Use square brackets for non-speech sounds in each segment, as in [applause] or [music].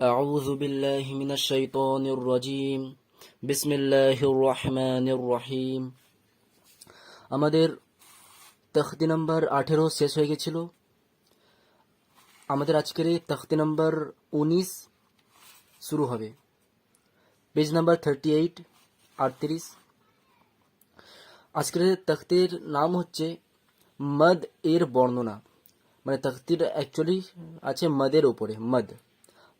أعوذ بالله من الشيطان الرجيم بسم الله الرحمن الرحيم আমাদের তখতি নাম্বার আঠেরো শেষ হয়ে গেছিল আমাদের আজকের এই তখতি নাম্বার উনিশ শুরু হবে পেজ নাম্বার থার্টি এইট আটত্রিশ আজকের তখতির নাম হচ্ছে মদ এর বর্ণনা মানে তখতির অ্যাকচুয়ালি আছে মদের উপরে মদ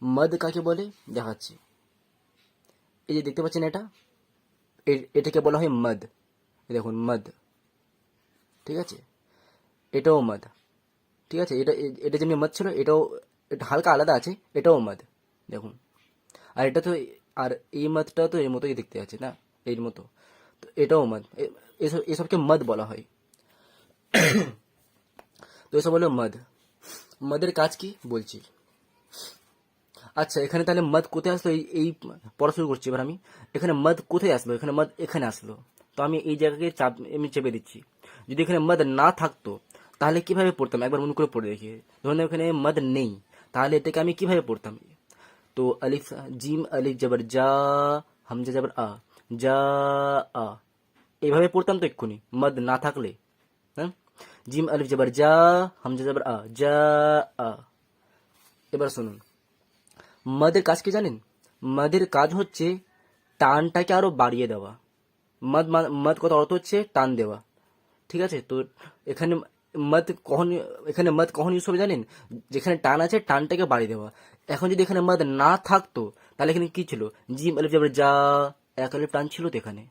মদ কাকে বলে? দেখাচ্ছি। এই যে দেখতে পাচ্ছেন এটা? এটাকে বলা হয় মদ। দেখুন, মদ। ঠিক আছে? এটাও মদ। ঠিক আছে? এটা এটা যেমনি মদ ছিল, এটাও এটা হালকা আলাদা আছে, এটাও মদ। দেখুন। আর এটা তো, আর এই মদটা তো এর মতোই দেখতে আছে, না? এর মতো। তো এটাও মদ। এসব, এসবকে মদ বলা হয়। [coughs] তো এসব হলো মদ। মদের কাজ কি? বলছি। আচ্ছা এখানে তাহলে মদ কোথায় আসলো? এই এই করছি এবার আমি। এখানে মদ কোথায় আসলো? এখানে মদ এখানে আসলো। তো আমি এই জায়গাকে চাপ, আমি চেপে দিচ্ছি। যদি এখানে মদ না থাকতো, তাহলে কীভাবে পড়তাম? একবার মনে করে পড়ে দেখি। ধরুন এখানে মদ নেই, তাহলে এটাকে আমি কীভাবে পড়তাম? তো আলিফ, জিম, আলিফ, জবর যা হামজা, জবর, আ। যা আ। এইভাবে পড়তাম তো এক্ষুনি। মদ না থাকলে। হ্যাঁ? জিম, আলিফ, জবর যা হামজা, জবর, আ। যা আ। এবার শুনুন। মদের কাজ কি জানেন? মদের কাজ হচ্ছে টানটাকে আরও বাড়িয়ে দেওয়া। মদ মদ কথা অর্থ হচ্ছে? টান দেওয়া। ঠিক আছে? তো এখানে মদ কখন, এখানে মদ কখন ইউজ হবে জানেন? যেখানে টান আছে, টানটাকে বাড়িয়ে দেওয়া। এখন যদি এখানে মদ না থাকতো, তাহলে এখানে কি ছিল? জিম আলিফ যাবে যা, এক আলিফ টান ছিল তো এখানে।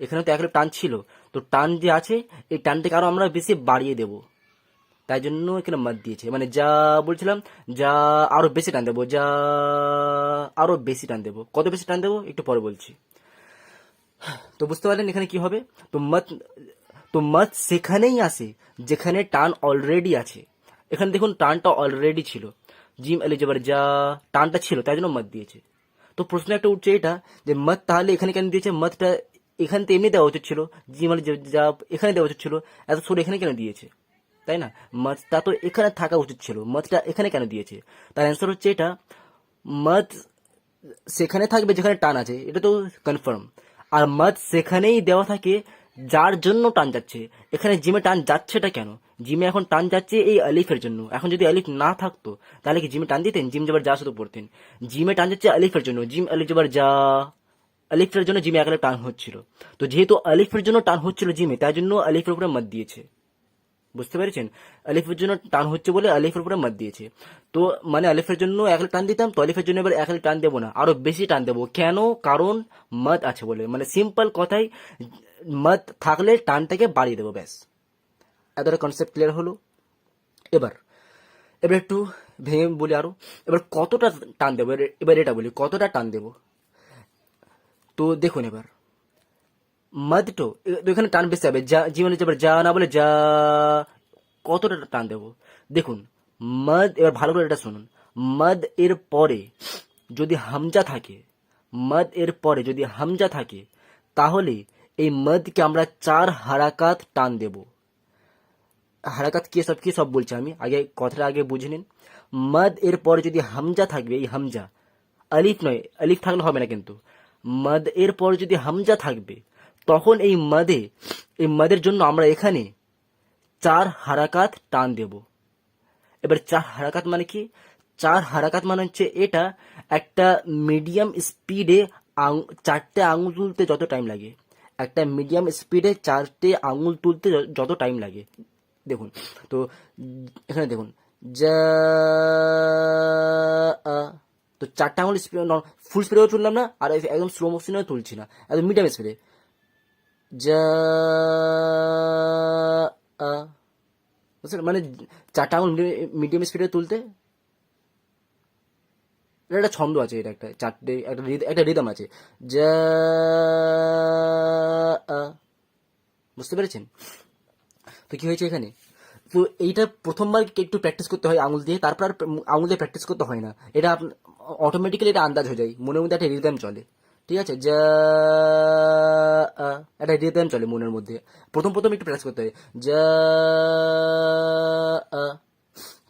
এখানে তো এক আলিফ টান ছিল। তো টান যে আছে, এই টানটাকে আরও আমরা বেশি বাড়িয়ে দেবো। তাই জন্য এখানে মত দিয়েছে। মানে যা বলছিলাম, যা আরও বেশি টান দেবো, যা আরও বেশি টান দেবো। কত বেশি টান দেবো? একটু পরে বলছি। তো বুঝতে পারলেন এখানে কি হবে? তো মত তো মত সেখানেই আসে, যেখানে টান অলরেডি আছে। এখানে দেখুন, টানটা অলরেডি ছিল। জিম আলি জবর যা টানটা ছিল, তাই জন্য মত দিয়েছে। তো প্রশ্ন একটা উঠছে এটা, যে মত তাহলে এখানে কেন দিয়েছে? মতটা এখানে তো এমনি দেওয়া উচিত ছিল। জিম যা এখানে দেওয়া উচিত ছিল, এত সরে এখানে কেন দিয়েছে? তাই না? মতটা তো এখানে থাকা উচিত ছিল। মতটা এখানে কেন দিয়েছে? তার অ্যান্সার হচ্ছে এটা মত সেখানে থাকবে যেখানে টান আছে, এটা তো কনফার্ম আর মত সেখানেই দেওয়া থাকে যার জন্য টান যাচ্ছে। এখানে জিমে টান যাচ্ছেটা কেন? জিমে এখন টান যাচ্ছে এই আলিফের জন্য। এখন যদি আলিফ না থাকতো, তাহলে কি জিমে টান দিতেন? জিম যাবার যা শুধু পড়তেন। জিমে টান যাচ্ছে আলিফের জন্য। জিম আলিফ যাবার যা, আলিফের জন্য জিমে এক টান হচ্ছিল। তো যেহেতু আলিফের জন্য টান হচ্ছিল জিমে, তাই জন্য আলিফের উপরে মত দিয়েছে। বুঝতে পেরেছেন? আলিফের জন্য টান হচ্ছে বলে আলিফের উপরে মত দিয়েছে। তো মানে আলিফের জন্য এক টান দিতাম, তো আলিফের জন্য এবার এক টান দেবো না। আরও বেশি টান দেবো। কেন? কারণ মত আছে বলে। মানে সিম্পল কথাই, মত থাকলে টানটাকে বাড়িয়ে দেবো, ব্যাস। এতটা কনসেপ্ট ক্লিয়ার হলো? এবার এবার একটু ভেঙে বলি আরও। এবার কতটা টান দেবো? এবার এটা বলি, কতটা টান দেবো? তো দেখুন এবার। মদ তো, এ- এখানে টান বেশি হবে যা, জীবনে যাবার যা না বলে যা, কতটা টান দেবো? দেখুন, মদ, এবার ভালো করে এটা শুনুন। মদ এর পরে যদি হামজা থাকে, মদ এর পরে যদি হামজা থাকে, তাহলে এই মদকে আমরা চার হারাকাত টান দেব। হারাকাত কি সব কি সব বলছি আমি? আগে কথাটা আগে বুঝে নিন। মদ এর পরে যদি হামজা থাকবে, এই হামজা, আলিফ নয়, আলিফ থাকলে হবে না কিন্তু। মদ এর পর যদি হামজা থাকবে তখন এই মাদে, এই মাদের জন্য আমরা এখানে চার হারাকাত টান দেব। এবার চার হারাকাত মানে কি? চার হারাকাত মানে হচ্ছে এটা একটা মিডিয়াম স্পিডে চারটে আঙুল তুলতে যত টাইম লাগে। একটা মিডিয়াম স্পিডে চারটে আঙুল তুলতে যত টাইম লাগে। দেখুন, তো এখানে দেখুন, যা তো চারটা আঙুল স্পিড ফুল স্পিডেও তুললাম না, আর একদম স্লো মোশনেও তুলছি না। একদম মিডিয়াম স্পিডে। মানে চারটা আঙুল মিডিয়াম স্পিডে তুলতে? এটা একটা ছন্দ আছে, এটা একটা চারটে একটা একটা রিদম আছে। বুঝতে পেরেছেন? তো কি হয়েছে এখানে? তো এইটা প্রথমবার একটু প্র্যাকটিস করতে হয় আঙুল দিয়ে, তারপর আর আঙুল দিয়ে প্র্যাকটিস করতে হয় না। এটা অটোমেটিক্যালি এটা আন্দাজ হয়ে যায়, মনের মধ্যে একটা রিদম চলে। ঠিক আছে? যা একটা রিদম চলে মনের মধ্যে। প্রথম প্রথম একটু প্র্যাকটিস করতে হয় যা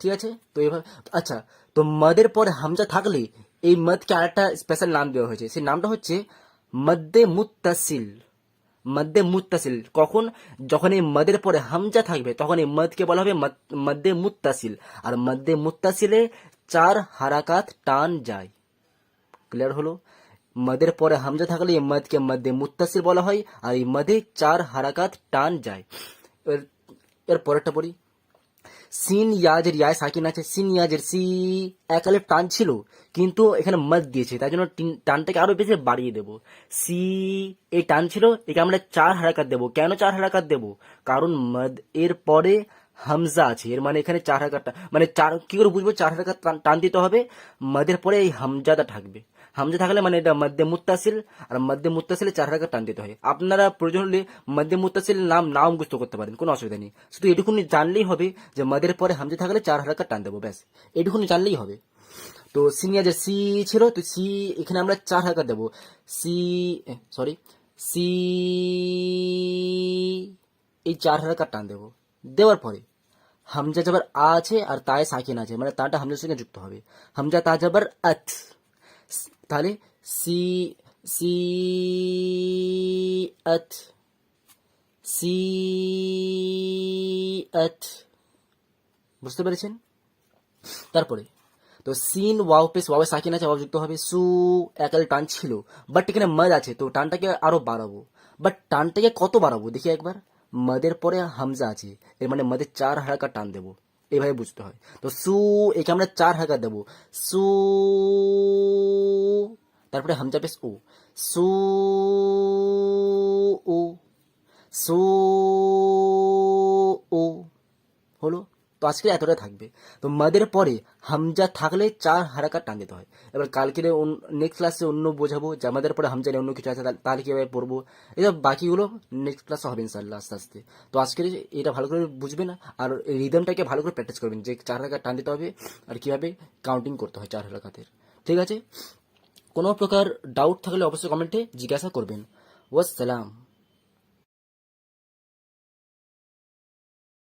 ঠিক আছে? তো এবার আচ্ছা তো মদের পরে হামজা থাকলে এই মদকে আরেকটা স্পেশাল নাম দেওয়া হয়েছে। সেই নামটা হচ্ছে মদ্দে মুত্তাসিল। মদ্দে মুত্তাসিল। কখন? যখন এই মদের পরে হামজা থাকবে, তখন এই মদকে বলা হবে মদ- মদ্দে মুত্তাসিল। আর মদ্দে মুত্তাসিলে চার হারাকাত টান যায়। ক্লিয়ার হলো? মদের পরে হামজা থাকলে এই মদকে মধ্যে মুত্তাসিল বলা হয়, আর এই মদে চার হারাকাত টান যায়। এর এর পরেরটা পড়ি। সিন ইয়াজের ইয়ায় সাকিন আছে। সিন ইয়াজের সি একালে টান ছিল, কিন্তু এখানে মদ দিয়েছে। তাই জন্য টানটাকে আরও বেশি বাড়িয়ে দেবো। সি এই টান ছিল, একে আমরা চার হারাকাত দেবো। কেন চার হারাকাত দেবো? কারণ মদ এর পরে হামজা আছে। এর মানে এখানে চার হারাকাত মানে চার কি করে বুঝব? চার হাজার টান- দিতে হবে। মাদের পরে এই হামজাটা থাকবে। হামজা থাকলে মানে এটা মধ্যে মুত্তাসিল আর মধ্যে মুত্তাসিলে চার হারাকাত টান দিতে হয়। আপনারা প্রয়োজন হলে মধ্যে মুত্তাসিল নাম নাও মুখস্থ করতে পারেন, কোনো অসুবিধা নেই। শুধু এটুকুনি জানলেই হবে যে মদের পরে হামজা থাকলে চার হারাকাত টান দেবো, ব্যাস। এটুকুনি জানলেই হবে। তো সিনিয়র যে সি ছিল, তো সি এখানে আমরা চার হারাকাত দেবো। সি সরি সি, এই চার হারাকাত টান দেবো। দেওয়ার পরে, হামজা যাবার আ আছে আর তায় সাকিন আছে মানে তাটা হামজার সঙ্গে যুক্ত হবে। হামজা তা যাবার আথ তাহলে সি সি আথ সি আথ বুঝতে পেরেছেন? তারপরে, তো সিন ওয়াও পেস ওয়াও সাকিন আছে, ওয়াও যুক্ত হবে, সু, একাল টান ছিল। বাট এখানে মদ আছে, তো টানটাকে আরও বাড়াবো। বাট টানটাকে কত বাড়াবো? দেখি একবার। মদের পরে হামজা আছে। এর মানে মদের চার হারাকা টান দেবো। এভাবে বুঝতে হয়। তো সু, একে আমরা চার হাড়কা দেবো। সু, তারপরে হামজা পেস ও সু ও সু ও হলো? আজকে এতটা থাকবে। তো মাদের পরে হামজা থাকলে চার হারাকাত টান দিতে হয়। এবার কালকে নেক্সট ক্লাসে অন্য বোঝাবো, যে আমাদের পরে হামজা নিয়ে অন্য কিছু আছে, তাহলে- কীভাবে পড়ব? এসব বাকিগুলো নেক্সট ক্লাসে হবে ইনশাল্লাহ আস্তে আস্তে। তো আজকে এটা ভালো করে বুঝবেন আর রিদমটাকে ভালো করে প্র্যাকটিস করবেন, যে চার হারাকাত টান দিতে হবে, আর কীভাবে কাউন্টিং করতে হয় চার হারাকাতের। ঠিক আছে? কোনো প্রকার ডাউট থাকলে অবশ্যই কমেন্টে জিজ্ঞাসা করবেন। ওয়াসসালাম।